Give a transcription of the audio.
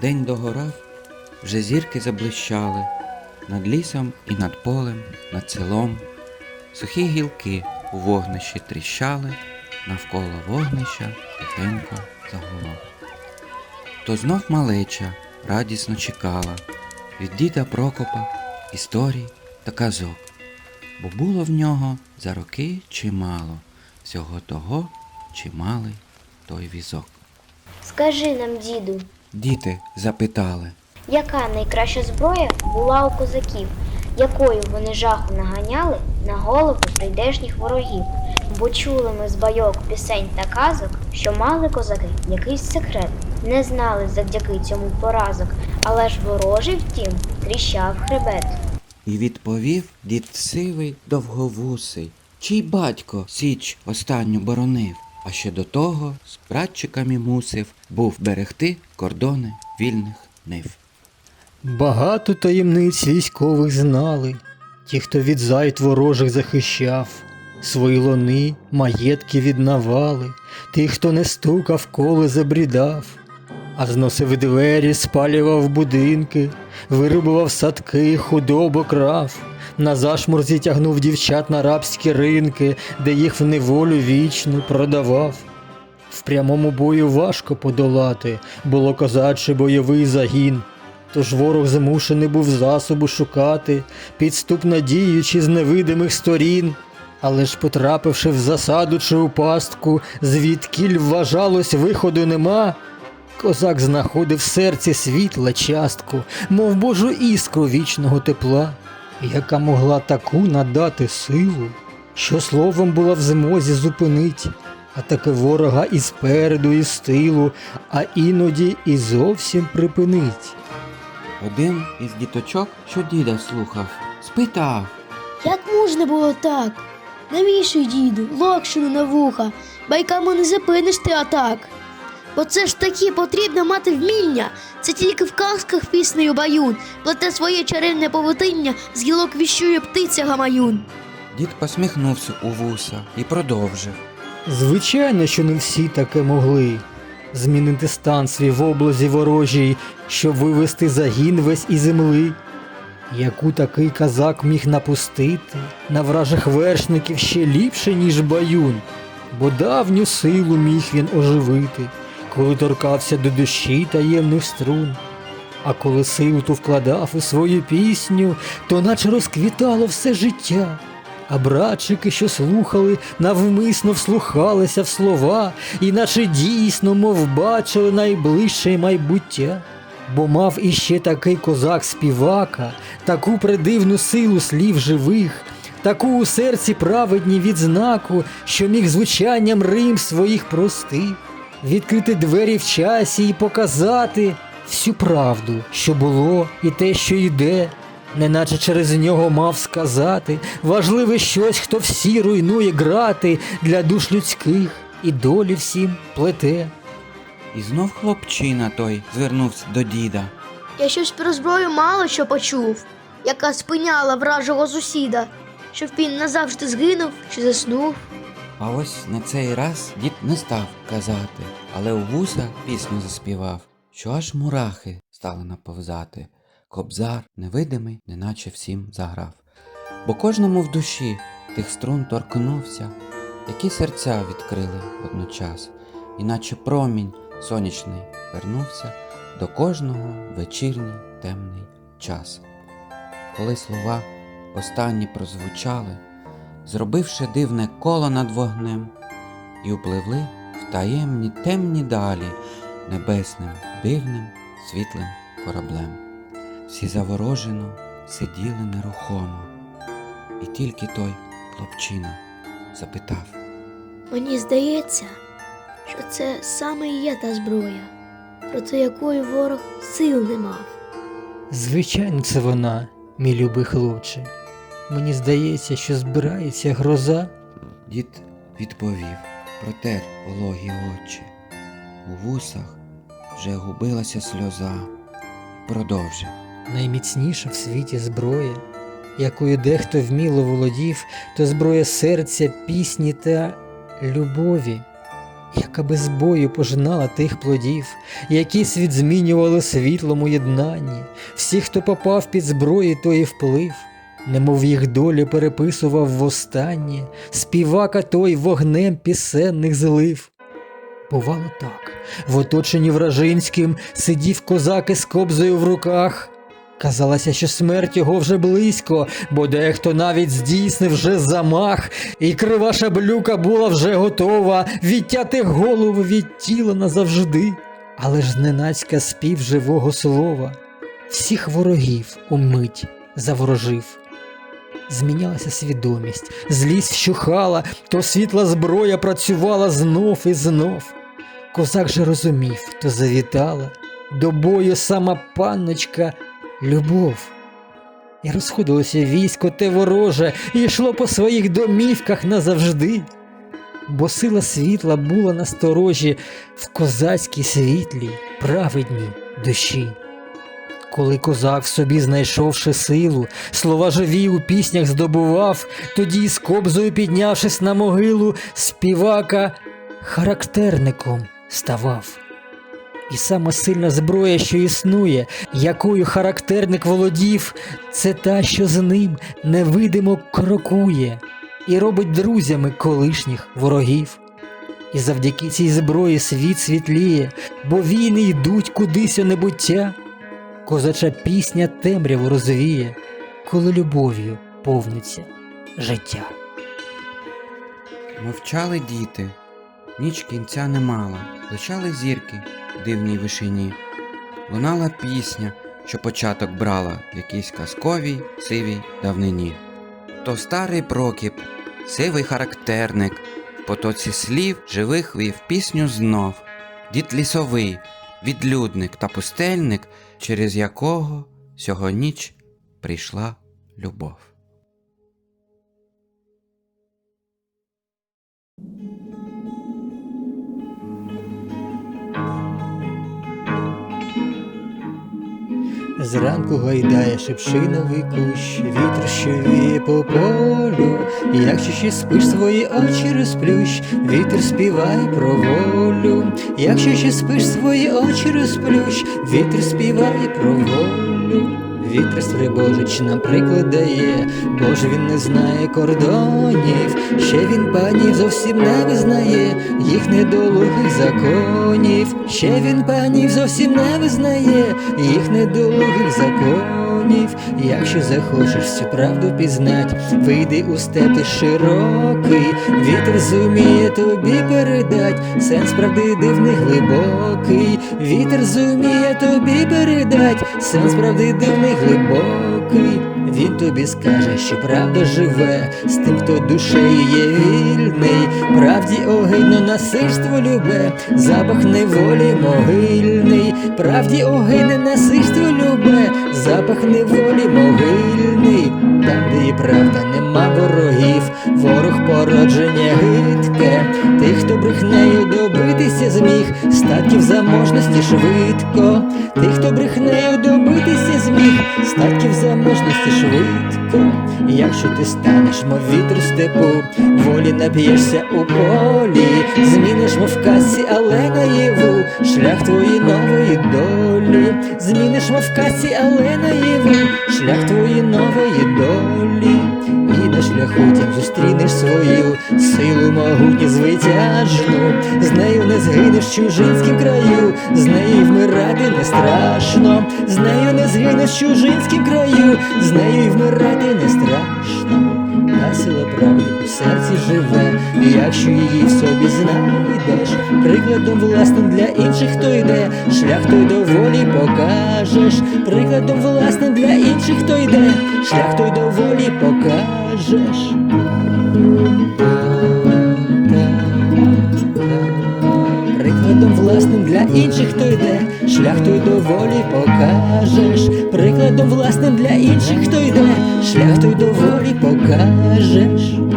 День догорав, вже зірки заблищали над лісом і над полем, над селом. Сухі гілки у вогнищі тріщали, навколо вогнища тихенько загуло. То знов малеча радісно чекала від діда Прокопа історій та казок, бо було в нього за роки чимало всього того, чималий той візок. Скажи нам, діду, Діти запитали, яка найкраща зброя була у козаків, якою вони жаху наганяли на голови прийдешніх ворогів? Бо чули ми з байок пісень та казок, що мали козаки якийсь секрет, не знали завдяки цьому поразок, але ж ворожий втім тріщав хребет. і відповів дід сивий довговусий, чий батько січ останню боронив, а ще до того з братчиками мусив був берегти кордони вільних нив. Багато таємниць військових знали, ті, хто від зайд ворожих захищав, свої лони, маєтки віднавали, ті, хто не стукав, коли забрідав, а зносив двері, спалював будинки, вирубував садки, худобу крав, на зашморзі тягнув дівчат на рабські ринки, де їх в неволю вічну продавав. В прямому бою важко подолати, було козачий бойовий загін. Тож ворог змушений був засобу шукати, підступно діючи з невидимих сторін. Але ж потрапивши в засаду чи у пастку, звідкіль вважалось виходу нема. Козак знаходив в серці світла частку, мов божу іскру вічного тепла, яка могла таку надати силу, що словом була в змозі зупинить, атаки ворога і спереду, і з тилу, а іноді і зовсім припинить. Один із діточок, що діда слухав, спитав, Як можна було так? Навішуй, діду, локшину на вуха, байками не зупиниш ти атак. Бо це ж таки потрібно мати вміння. Це тільки в казках піснею баюн, плете своє чарівне повутиння, з гілок віщує птиця гамаюн. дід посміхнувся у вуса і продовжив. Звичайно, що не всі таке могли. Змінити стан свій в облазі ворожій, щоб вивести загін весь із земли. Яку такий казак міг напустити на вражих вершників ще ліпше, ніж баюн, бо давню силу міг він оживити, коли торкався до душі таємних струн. А коли силу ту вкладав у свою пісню, то наче розквітало все життя. А братчики, що слухали, навмисно вслухалися в слова, і наче дійсно, мов бачили найближче майбуття. Бо мав іще такий козак співака, таку придивну силу слів живих, таку у серці праведні відзнаку, що міг звучанням рим своїх простих, відкрити двері в часі і показати всю правду, що було, і те, що йде, неначе через нього мав сказати важливе щось, хто всі руйнує грати для душ людських і долі всім плете. І знов хлопчина той звернувся до діда. Я щось про зброю мало що почув, яка спиняла вражого сусіда, щоб він назавжди згинув чи заснув. А ось на цей раз дід не став казати, але у вуса пісню заспівав, що аж мурахи стали наповзати. Кобзар невидимий, неначе всім заграв. Бо кожному в душі тих струн торкнувся, які серця відкрили водночас, іначе промінь сонячний вернувся до кожного вечірній темний час. Коли слова останні прозвучали, зробивши дивне коло над вогнем, і впливли в таємні темні далі небесним, дивним, світлим кораблем. Всі заворожено сиділи нерухомо, і тільки той хлопчина запитав. Мені здається, що це саме і є та зброя, проти якої ворог сил не мав. Звичайно, це вона, мій любий хлопче. Мені здається, що збирається гроза. Дід відповів, протер вологі очі. У вусах вже губилася сльоза. Продовжив. Найміцніша в світі зброя, якою дехто вміло володів, то зброя серця, пісні та любові. яка без бою пожинала тих плодів, які світ змінювали світлом у єднанні, всі, хто попав під зброї, той і вплив, немов їх долі переписував востаннє, співака той вогнем пісенних злив. Бувало так, в оточенні вражинським сидів козак із кобзою в руках. Казалося, що смерть його вже близько, бо дехто навіть здійснив вже замах, і крива шаблюка була вже готова відтяти голову від тіла назавжди. Але ж зненацька спів живого слова всіх ворогів умить заворожив. Змінялася свідомість, злість вщухала, то світла зброя працювала знов і знов. Козак же розумів, то завітала до бою сама панночка любов. І розходилося військо те вороже, і йшло по своїх домівках назавжди. Бо сила світла була насторожі в козацькій світлій, праведній душі. Коли козак в собі знайшовши силу, слова живі у піснях здобував, тоді з кобзою піднявшись на могилу, співака характерником ставав. І сама сильна зброя, що існує, якою характерник володів, це та, що з ним невидимо крокує і робить друзями колишніх ворогів. І завдяки цій зброї світ світліє, бо війни йдуть кудись у небуття. Козача пісня темряву розвіє, коли любов'ю повниться життя. Мовчали діти, ніч кінця не мала, лишали зірки в дивній вишині. Лунала пісня, що початок брала в якійсь казковій сивій давнині. То старий прокіп, сивий характерник, в потоці слів живих вів пісню знов, дід лісовий, відлюдник та пустельник, через якого сього ніч прийшла любов. Зранку гайдає шепшиновий кущ, вітер що по полю, якщо ще спиш свої очі розплющ, вітер співає про волю, якщо ще спиш свої очі розплющ, вітер співає про волю. Вітер стрибожич нам приклад дає, бо він не знає кордонів, ще він панів зовсім не визнає, їх недолугих законів, ще він панів зовсім не визнає, їх недолугих законів. Якщо захочеш всю правду пізнать, вийди у степи широкий, вітер зуміє тобі передать, сенс правди дивний глибокий, вітер зуміє тобі передать, сенс правди дивний глибокий. Він тобі скаже, що правда живе з тим, хто душею є вільний, правді огидно насильство любе, запах неволі могильний, правді огидне насильство любе, запах неволі могильний, там, де є правда, нема ворогів, ворог породження гидке, тих, хто брехнею добитися зміг, статків заможності швидко, тих, хто брехнею добитися зміг, статків заможності швидко. Якщо ти станеш, мов вітер степу, волі нап'єшся у полі, зміниш мов касі, але наїву, шлях твої нової долі, зміниш мов касі, але наїву, шлях твої нової долі, шляху тім зустрінеш свою силу могутню звитяжну, з нею не згинеш в чужинськім краю, з нею вмирати не страшно, з нею не згинеш в чужинськім краю, з нею вмирати не страшно. Сила правди у серці живе, і якщо її собі знайдеш, прикладом власним для інших хто йде, шлях той до волі покажеш, прикладом власним для інших хто йде, шлях той до волі покажеш. Власним для інших хто йде, шлях той до волі покажеш, прикладом власним для інших хто йде, шлях той до волі покажеш.